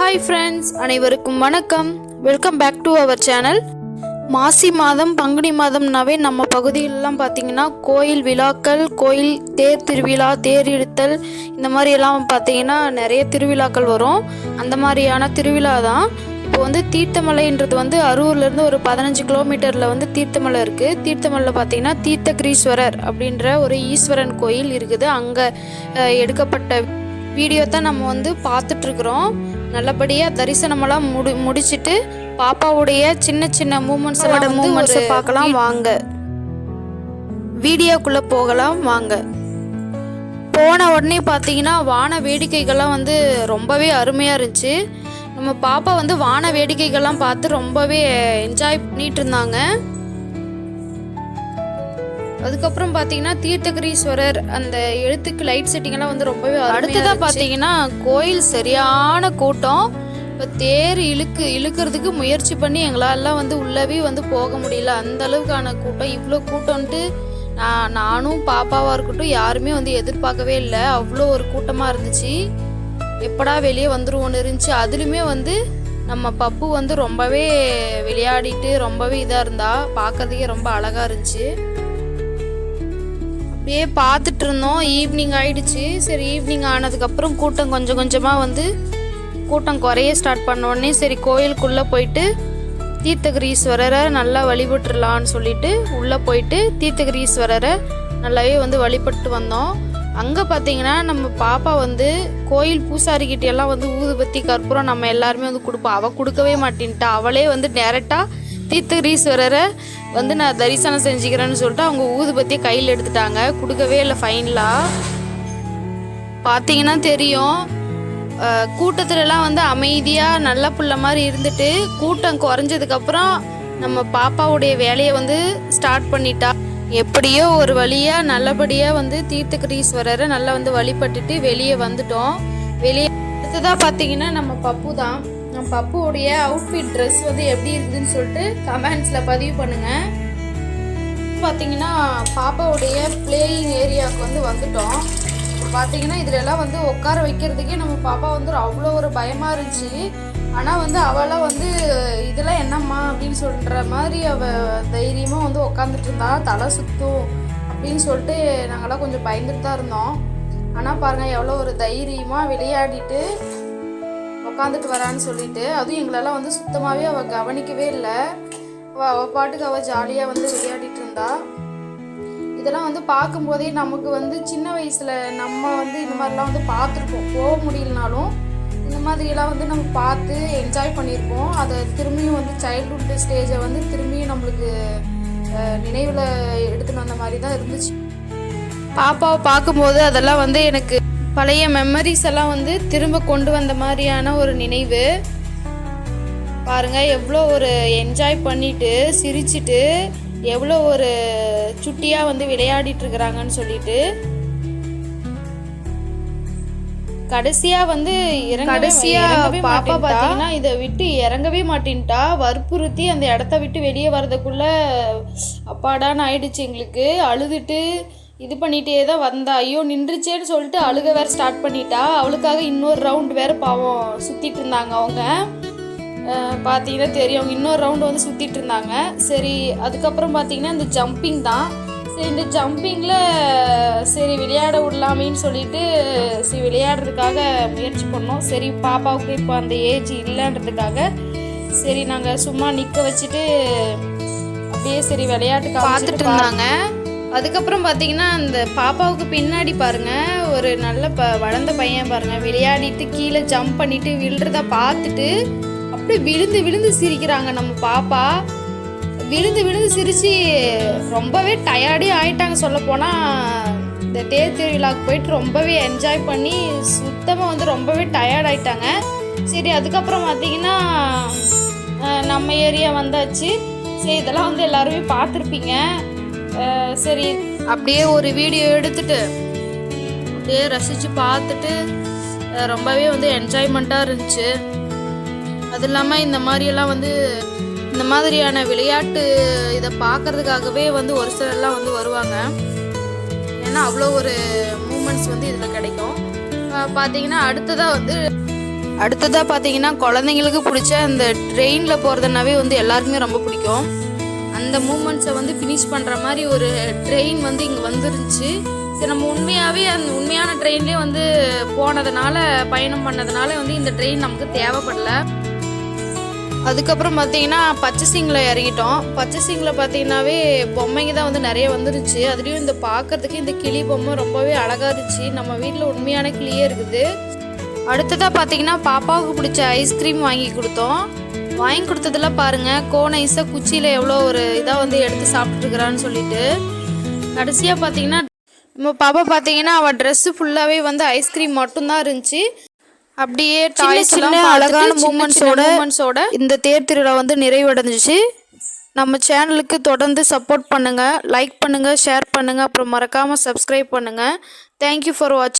Hi friends அனைவருக்கும் வணக்கம். Welcome back to our channel Masi மாதம் பங்குனி மாதம்னாவே நம்ம பகுதியிலலாம் பார்த்தீங்கன்னா கோயில் விழாக்கள் கோயில் தேர் திருவிழா தேர் இழுத்தல் இந்த மாதிரி எல்லாம் பார்த்தீங்கன்னா நிறைய திருவிழாக்கள் வரும். அந்த மாதிரியான திருவிழா தான். இப்போ வந்து தீர்த்தமலைன்றது வந்து அரூர்லேருந்து ஒரு பதினஞ்சு கிலோமீட்டரில் வந்து தீர்த்தமலை இருக்குது தீர்த்தமலையில் பார்த்தீங்கன்னா தீர்த்தகிரீஸ்வரர் அப்படின்ற ஒரு ஈஸ்வரன் கோயில் இருக்குது. அங்கே எடுக்கப்பட்ட வீடியோ தான் நம்ம வந்து பார்த்துட்ருக்குறோம் நல்லபடியாக தரிசனமெல்லாம் முடி முடிச்சிட்டு பாப்பாவுடைய சின்ன சின்ன மூமெண்ட்ஸ் மூமெண்ட்ஸை பார்க்கலாம் வாங்க. வீடியோக்குள்ளே போகலாம் வாங்க. போன உடனே பார்த்தீங்கன்னா வான வேடிக்கைகள்லாம் வந்து ரொம்பவே அருமையாக இருந்துச்சு. நம்ம பாப்பா வந்து வான வேடிக்கைகள்லாம் பார்த்து ரொம்பவே என்ஜாய் பண்ணிட்டு இருந்தாங்க. அதுக்கப்புறம் பார்த்தீங்கன்னா தீர்த்தகிரீஸ்வரர் அந்த எழுத்துக்கு லைட் செட்டிங் எல்லாம் வந்து ரொம்பவே அடுத்ததாக பார்த்தீங்கன்னா கோயில் சரியான கூட்டம். இப்போ தேர் இழுக்கு இழுக்கிறதுக்கு முயற்சி பண்ணி எங்களாலாம் வந்து உள்ளவே வந்து போக முடியல. அந்த அளவுக்கான கூட்டம் இவ்வளோ கூட்டம்ன்ட்டு நான் நானும் பாப்பாவாக இருக்கட்டும் யாருமே வந்து எதிர்பார்க்கவே இல்லை. அவ்வளோ ஒரு கூட்டமாக இருந்துச்சு. எப்படா வெளியே வந்துருவோன்னு இருந்துச்சு. அதுலேயுமே வந்து நம்ம பப்பு வந்து ரொம்பவே விளையாடிட்டு ரொம்பவே இதாக இருந்தா. பார்க்கறதுக்கே ரொம்ப அழகாக இருந்துச்சு. அப்படியே பார்த்துட்டு இருந்தோம். ஈவினிங் ஆயிடுச்சு. சரி ஈவினிங் ஆனதுக்கப்புறம் கூட்டம் கொஞ்சம் கொஞ்சமாக வந்து கூட்டம் குறைய ஸ்டார்ட் பண்ண உடனே சரி கோயிலுக்குள்ளே போயிட்டு தீர்த்தகிரீஸ்வரரை நல்லா வழிபட்டுடலான்னு சொல்லிட்டு உள்ளே போயிட்டு தீர்த்தகிரீஸ்வரரை நல்லாவே வந்து வழிபட்டு வந்தோம். அங்கே பார்த்தீங்கன்னா நம்ம பாப்பா வந்து கோயில் பூசாரிக்கிட்டெல்லாம் வந்து ஊதுபத்தி கற்பூரம் நம்ம எல்லாருமே வந்து கொடுப்போம். அவள் கொடுக்கவே மாட்டேன்ட்டா. அவளே வந்து டேரெக்டாக தீர்த்தகிரீஸ்வரரை வந்து நான் தரிசனம் செஞ்சுக்கிறேன்னு சொல்லிட்டு அவங்க ஊதுபத்தியை கையில் எடுத்துட்டாங்க. கொடுக்கவே இல்லை ஃபைனலாக பார்த்தீங்கன்னா தெரியும். கூட்டத்துலலாம் வந்து அமைதியாக நல்ல பிள்ளை மாதிரி இருந்துட்டு கூட்டம் குறைஞ்சதுக்கப்புறம் நம்ம பாப்பாவுடைய வேலையை வந்து ஸ்டார்ட் பண்ணிட்டா. எப்படியோ ஒரு வழியாக நல்லபடியாக வந்து தீர்த்தகிரீஸ்வரரை நல்லா வந்து வழிபட்டுட்டு வெளியே வந்துட்டோம். வெளியே அடுத்ததாக பார்த்தீங்கன்னா நம்ம பப்பு தான் நம்ம பப்புவுடைய அவுட்ஃபிட் ட்ரெஸ் வந்து எப்படி இருக்குதுன்னு சொல்லிட்டு கமெண்ட்ஸில் பதிவு பண்ணுங்கள் பார்த்தீங்கன்னா பாப்பாவுடைய பிளேயிங் ஏரியாவுக்கு வந்து வந்துட்டோம். பார்த்தீங்கன்னா இதிலெல்லாம் வந்து உட்கார வைக்கிறதுக்கே நம்ம பாப்பா வந்து அவ்வளோ ஒரு பயமாக இருந்துச்சு. ஆனால் வந்து அவளாம் வந்து இதெல்லாம் என்னம்மா? அப்படின்னு சொல்கிற மாதிரி அவள் தைரியமாக வந்து உட்காந்துட்டு இருந்தா தலை சுற்றும் அப்படின்னு சொல்லிட்டு நாங்களாம் கொஞ்சம் பயந்துட்டு தான் இருந்தோம். ஆனால் பாருங்கள் எவ்வளோ ஒரு தைரியமாக விளையாடிட்டு உட்காந்துட்டு வரான்னு சொல்லிட்டு அதுவும் எங்களெல்லாம் வந்து சுத்தமாகவே அவள் கவனிக்கவே இல்லை. அவள் பாட்டுக்கு அவள் ஜாலியாக வந்து விளையாடிட்டு இருந்தா. இதெல்லாம் வந்து பார்க்கும்போதே நமக்கு வந்து சின்ன வயசில் நம்ம வந்து இந்த மாதிரிலாம் வந்து பார்த்துருப்போம். போக முடியலனாலும் இந்த மாதிரியெல்லாம் வந்து நம்ம பார்த்து என்ஜாய் பண்ணியிருப்போம். அதை திரும்பியும் வந்து சைல்ட்ஹுட் ஸ்டேஜை வந்து திரும்பியும் நம்மளுக்கு நினைவில் எடுத்துன்னு வந்த மாதிரி தான் இருந்துச்சு. பாப்பாவை பார்க்கும்போது அதெல்லாம் வந்து எனக்கு பழைய மெமரிஸ் எல்லாம் வந்து திரும்ப கொண்டு வந்த மாதிரியான ஒரு நினைவு. பாருங்க எவ்வளோ ஒரு என்ஜாய் பண்ணிட்டு சிரிச்சிட்டு எவ்வளோ ஒரு சுட்டியாக வந்து விளையாடிட்டு இருக்கிறாங்கன்னு சொல்லிட்டு கடைசியா வந்து கடைசியா பாப்பா பாத்தீங்கன்னா இதை விட்டு இறங்கவே மாட்டேன்ட்டா. வற்புறுத்தி அந்த இடத்த விட்டு வெளியே வர்றதுக்குள்ள அப்பாடான்னு ஆயிடுச்சு எங்களுக்கு. அழுதுட்டு இது பண்ணிட்டே தான் வந்தா. ஐயோ நின்றுச்சேன்னு சொல்லிட்டு அழுக வேற ஸ்டார்ட் பண்ணிட்டா. அவளுக்காக இன்னொரு ரவுண்ட் வேற பாவம் சுத்திட்டு இருந்தாங்க அவங்க. பார்த்தீங்கன்னா தெரியும். அவங்க இன்னொரு ரவுண்டு வந்து சுற்றிட்டு இருந்தாங்க. சரி அதுக்கப்புறம் பார்த்தீங்கன்னா இந்த ஜம்பிங் தான். சரி இந்த ஜம்பிங்கில் சரி விளையாட விடலாமேன்னு சொல்லிட்டு சரி விளையாடுறதுக்காக முயற்சி பண்ணோம். சரி பாப்பாவுக்கு இப்போ அந்த ஏஜ் இல்லைன்றதுக்காக சரி நாங்கள் சும்மா நிற்க வச்சுட்டு அப்படியே சரி விளையாட்டுக்கு பார்த்துட்டு இருந்தாங்க. அதுக்கப்புறம் பார்த்தீங்கன்னா அந்த பாப்பாவுக்கு பின்னாடி பாருங்க ஒரு நல்ல ப வளர்ந்த பையன் பாருங்கள் விளையாடிட்டு கீழே ஜம்ப் பண்ணிட்டு விழுறத பார்த்துட்டு அப்படியே விழுந்து விழுந்து சிரிக்கிறாங்க நம்ம பாப்பா. விழுந்து விழுந்து சிரித்து ரொம்பவே டயர்டே ஆயிட்டாங்க சொல்லப்போனால் இந்த தேர் திருவிழாவுக்கு போயிட்டு ரொம்பவே என்ஜாய் பண்ணி சுத்தமாக வந்து ரொம்பவே டயர்ட் ஆகிட்டாங்க சரி அதுக்கப்புறம் பார்த்தீங்கன்னா நம்ம ஏரியா வந்தாச்சு. சரி இதெல்லாம் வந்து எல்லாருமே பார்த்துருப்பீங்க. சரி அப்படியே ஒரு வீடியோ எடுத்துட்டு அப்படியே ரசித்து பார்த்துட்டு ரொம்பவே வந்து என்ஜாய்மெண்ட்டாக இருந்துச்சு. அது இல்லாமல் இந்த மாதிரியெல்லாம் வந்து இந்த மாதிரியான விளையாட்டு இதை பார்க்கறதுக்காகவே வந்து ஒரு சிலர்லாம் வந்து வருவாங்க. ஏன்னா அவ்வளோ ஒரு மூமெண்ட்ஸ் வந்து இதில் கிடைக்கும். பார்த்தீங்கன்னா அடுத்ததாக வந்து அடுத்ததாக பார்த்தீங்கன்னா குழந்தைங்களுக்கு பிடிச்ச அந்த ட்ரெயினில் போகிறதுனாவே வந்து எல்லாருக்குமே ரொம்ப பிடிக்கும். அந்த மூமெண்ட்ஸை வந்து ஃபினிஷ் பண்ணுற மாதிரி ஒரு ட்ரெயின் வந்து இங்கே வந்துருந்துச்சு. சரி நம்ம உண்மையாகவே அந்த உண்மையான ட்ரெயின்லேயே வந்து போனதுனால பயணம் பண்ணதுனால வந்து இந்த ட்ரெயின் நமக்கு தேவைப்படல. அதுக்கப்புறம் பார்த்தீங்கன்னா பச்சைசிங்கில் இறங்கிட்டோம். பச்சசிங்கில் பார்த்தீங்கன்னாவே பொம்மைங்க தான் வந்து நிறைய வந்துருச்சு. அதுலேயும் இந்த பார்க்கறதுக்கு இந்த கிளி பொம்மை ரொம்பவே அழகாக இருந்துச்சு. நம்ம வீட்டில் உண்மையான கிளியே இருக்குது. அடுத்ததாக பார்த்தீங்கன்னா பாப்பாவுக்கு பிடிச்ச ஐஸ்கிரீம் வாங்கி கொடுத்தோம். வாங்கி கொடுத்ததுல பாருங்க. கோன் ஐஸை குச்சியில் எவ்வளோ ஒரு இதாக வந்து எடுத்து சாப்பிட்டுருக்குறான்னு சொல்லிட்டு. கடைசியாக பார்த்தீங்கன்னா நம்ம பாப்பா பார்த்தீங்கன்னா அவள் ட்ரெஸ்ஸு ஃபுல்லாகவே வந்து ஐஸ்கிரீம் மட்டும்தான் இருந்துச்சு. அப்படியே டாய்ஸ் சின்ன எல்லாம் அழகான மூமெண்ட்ஸோட மூமெண்ட்ஸோட இந்த தேர் திருவிழா வந்து நிறைவடைஞ்சிச்சு. நம்ம சேனலுக்கு தொடர்ந்து சப்போர்ட் பண்ணுங்க லைக் பண்ணுங்க ஷேர் பண்ணுங்க. அப்புறம் மறக்காம சப்ஸ்கிரைப் பண்ணுங்க. தேங்க்யூ ஃபார் வாட்சிங்